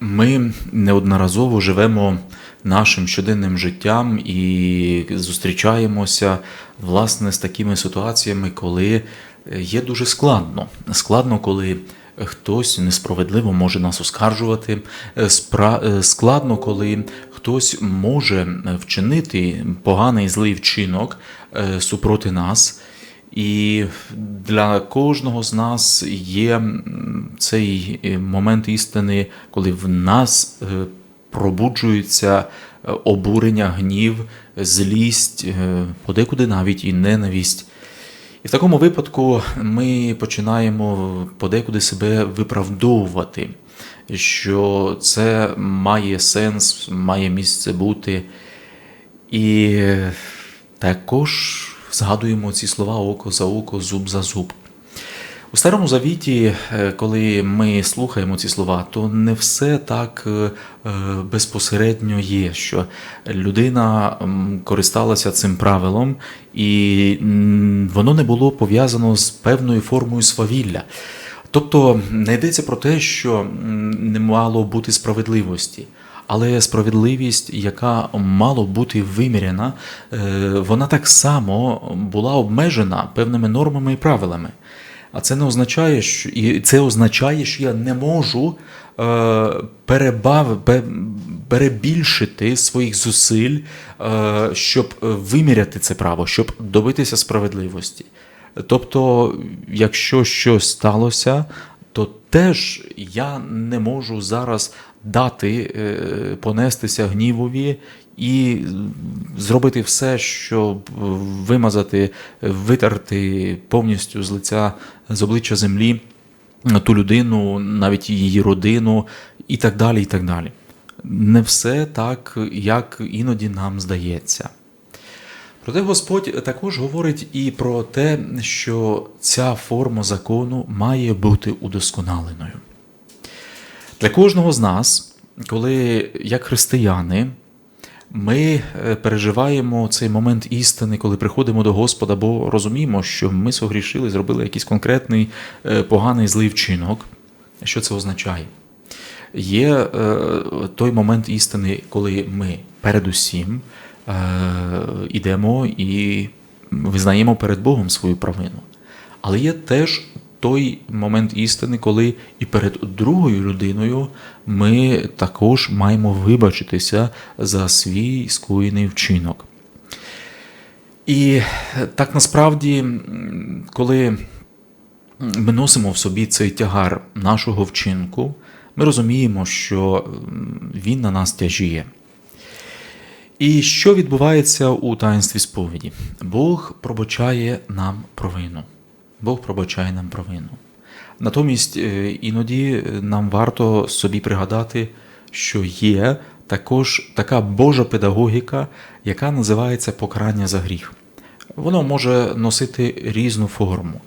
Ми неодноразово живемо нашим щоденним життям і зустрічаємося власне з такими ситуаціями, коли є дуже складно. Складно, коли хтось несправедливо може нас оскаржувати. Спра- Складно, коли хтось може вчинити поганий злий вчинок е, супроти нас. І для кожного з нас є цей е, момент істини, коли в нас е, пробуджується е, обурення, гнів, злість, подекуди навіть і ненависть. І в такому випадку ми починаємо подекуди себе виправдовувати, що це має сенс, має місце бути. І також згадуємо ці слова око за око, зуб за зуб. У Старому Завіті, е, коли ми слухаємо ці слова, то не все так е, е, безпосередньо є, що людина користалася цим правилом, і воно не було пов'язано з певною формою свавілля. Тобто не йдеться про те, що не мало бути справедливості. Але справедливість, яка мало бути виміряна, е, вона так само була обмежена певними нормами і правилами. А це не означає, що і це означає, що я не можу е, перебав, пе- перебільшити своїх зусиль, е, щоб виміряти це право, щоб добитися справедливості. Тобто, якщо щось сталося, то теж я не можу зараз дати е, понестися гнівові і зробити все, щоб вимазати, витерти повністю з лиця з обличчя землі ту людину, навіть її родину, і так далі. і так далі. Не все так, як іноді нам здається. Проте Господь також говорить і про те, що ця форма закону має бути удосконаленою. Для кожного з нас, коли як християни, ми е, переживаємо цей момент істини, коли приходимо до Господа, бо розуміємо, що ми согрішили, зробили якийсь конкретний е, поганий злий вчинок. Що це означає? Є е, той момент істини, коли ми передусім йдемо і визнаємо перед Богом свою провину. Але є теж той момент істини, коли і перед другою людиною ми також маємо вибачитися за свій скоєний вчинок. І так насправді, коли ми носимо в собі цей тягар нашого вчинку, ми розуміємо, що він на нас тяжіє. І що відбувається у таїнстві сповіді? Бог пробачає нам провину. Бог пробачає нам провину. Натомість е, іноді нам варто собі пригадати, що є також така Божа педагогіка, яка називається покарання за гріх. Воно може носити різну форму.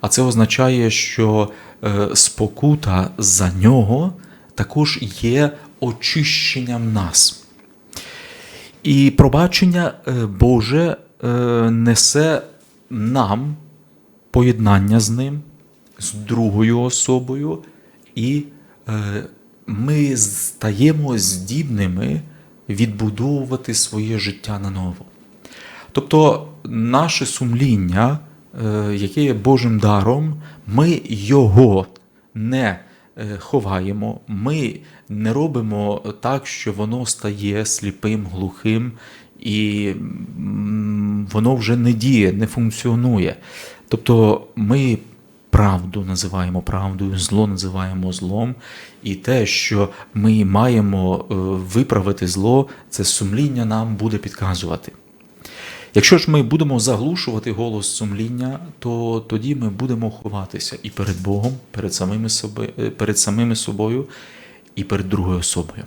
А це означає, що е, спокута за нього також є очищенням нас. І пробачення е, Боже е, несе нам поєднання з ним, з другою особою, і е, ми стаємо здібними відбудовувати своє життя наново. Тобто, наше сумління, е, яке є Божим даром, ми його не е, ховаємо, ми не робимо так, що воно стає сліпим, глухим, і воно вже не діє, не функціонує. Тобто ми правду називаємо правдою, зло називаємо злом, і те, що ми маємо е, виправити зло, це сумління нам буде підказувати. Якщо ж ми будемо заглушувати голос сумління, то тоді ми будемо ховатися і перед Богом, перед самими, соби, е, перед самими собою, і перед другою особою.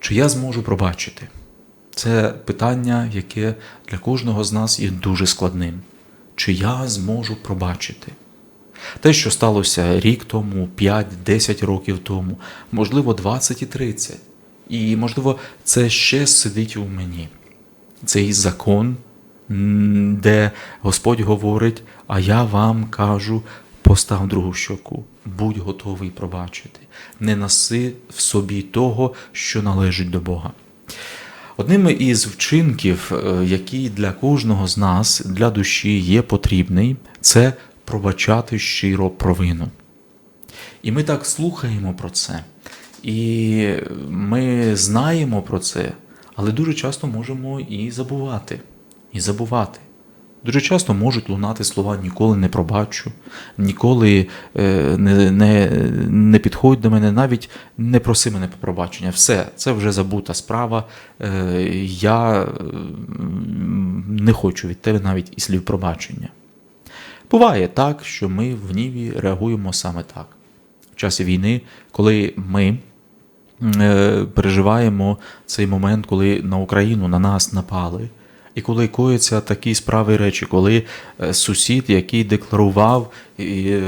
Чи я зможу пробачити? Це питання, яке для кожного з нас є дуже складним. Чи я зможу пробачити? Те, що сталося рік тому, 5-10 років тому, можливо, 20 і 30. І, можливо, це ще сидить у мені. Цей закон, де Господь говорить, а я вам кажу, постав другу щоку. будь готовий пробачити. Не носи в собі того, що належить до Бога. Одним із вчинків, е, який для кожного з нас, для душі є потрібний, це пробачати щиро провину. І ми так слухаємо про це, і ми знаємо про це, але дуже часто можемо і забувати. І забувати. Дуже часто можуть лунати слова ніколи не пробачу, ніколи е, не, не, не підходь до мене, навіть не проси мене про пробачення. Все, це вже забута справа. Е, Я не хочу від тебе навіть і слів пробачення. Буває так, що ми в гніві реагуємо саме так. В часі війни, коли ми е, переживаємо цей момент, коли на Україну на нас напали, і коли кояться такі справи речі, коли е, сусід, який декларував е,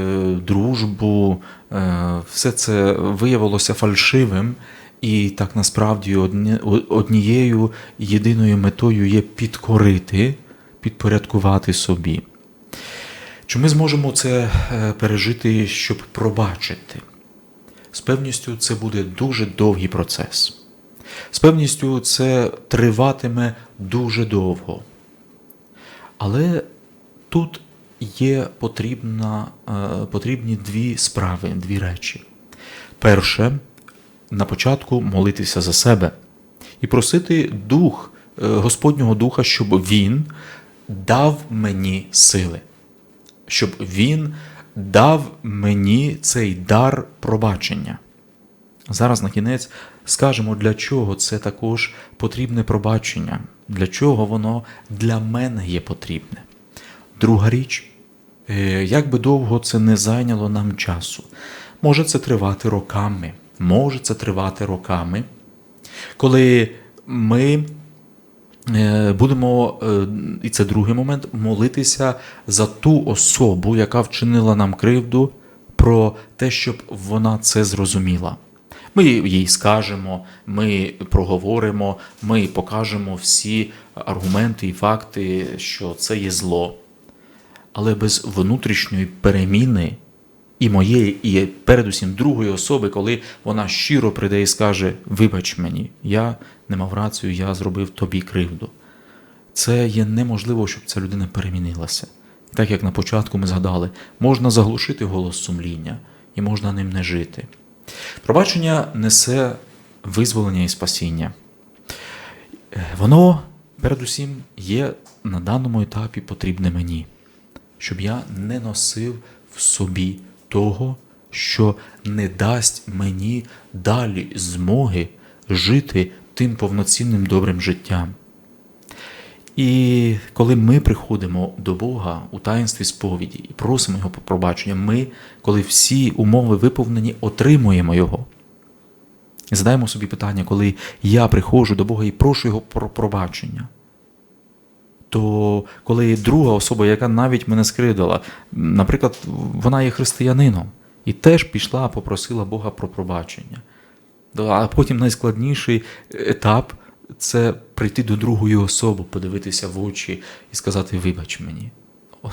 дружбу, е, все це виявилося фальшивим, і так насправді однією єдиною метою є підкорити, підпорядкувати собі. Чи ми зможемо це пережити, щоб пробачити? З певністю це буде дуже довгий процес. З певністю це триватиме дуже довго. Але тут є потрібна, е, потрібні дві справи, дві речі. Перше, на початку молитися за себе і просити Дух, е, Господнього Духа, щоб Він дав мені сили щоб він дав мені цей дар пробачення. Зараз на кінець скажемо, для чого це також потрібне пробачення, для чого воно для мене є потрібне. Друга річ, е, як би довго це не зайняло нам часу, може це тривати роками, може це тривати роками, коли ми Е, Будемо, е, і це другий момент, молитися за ту особу, яка вчинила нам кривду, про те, щоб вона це зрозуміла. Ми їй скажемо, ми проговоримо, ми покажемо всі аргументи і факти, що це є зло. Але без внутрішньої переміни і моєї, і передусім другої особи, коли вона щиро прийде і скаже: Вибач мені, я не мав рацію, я зробив тобі кривду. Це є неможливо, щоб ця людина перемінилася. Так як на початку ми згадали, можна заглушити голос сумління і можна ним не жити. Пробачення несе визволення і спасіння. Воно, передусім, є на даному етапі потрібне мені, щоб я не носив в собі того, що не дасть мені далі змоги жити тим повноцінним добрим життям. І коли ми приходимо до Бога у таїнстві сповіді і просимо Його про пробачення, ми, коли всі умови виповнені, отримуємо Його. Задаємо собі питання, коли я приходжу до Бога і прошу Його про пробачення. То коли друга особа, яка навіть мене скридила, наприклад, вона є християнином, і теж пішла, попросила Бога про пробачення. А потім найскладніший етап це прийти до другої особи, подивитися в очі і сказати Вибач мені.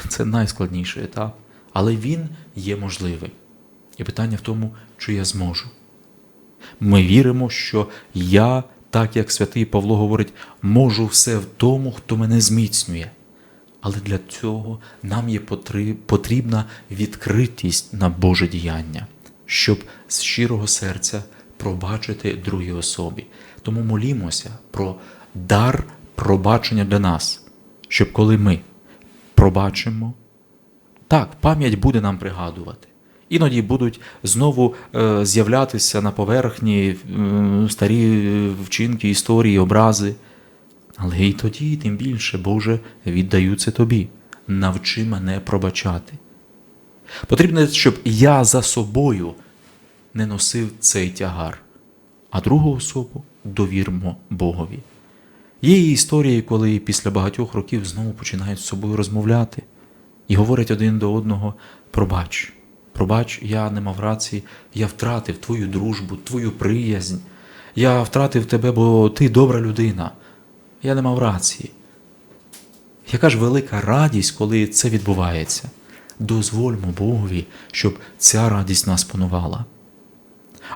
Це найскладніший етап, але він є можливий. І питання в тому, чи я зможу. Ми віримо, що я, так як святий Павло говорить, можу все в тому, хто мене зміцнює. Але для цього нам є потрібна відкритість на Боже діяння, щоб з щирого серця пробачити другій особі. Тому молімося про дар пробачення для нас, щоб коли ми пробачимо, так, пам'ять буде нам пригадувати. Іноді будуть знову е, з'являтися на поверхні е, старі е, вчинки, історії, образи. Але і тоді, тим більше, Боже, віддаю це тобі. Навчи мене пробачати. Потрібно, щоб я за собою не носив цей тягар, а другу особу довірмо Богові. Є і історії, коли після багатьох років знову починають з собою розмовляти і говорять один до одного: пробач, пробач, я не мав рації, я втратив твою дружбу, твою приязнь, я втратив тебе, бо ти добра людина. Я не мав рації. Яка ж велика радість, коли це відбувається? дозвольмо Богові, щоб ця радість нас панувала.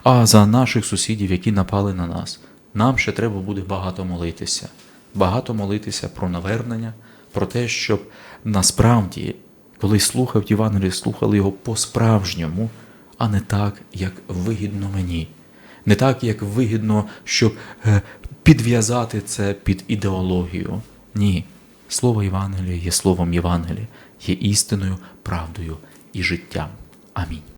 А за наших сусідів, які напали на нас, нам ще треба буде багато молитися. Багато молитися про навернення, про те, щоб насправді, коли слухав Євангеліє, слухали його по-справжньому, а не так, як вигідно мені. Не так, як вигідно, щоб е, підв'язати це під ідеологію. Ні. Слово Євангелія є словом Євангелія, є істиною, правдою і життям. Амінь.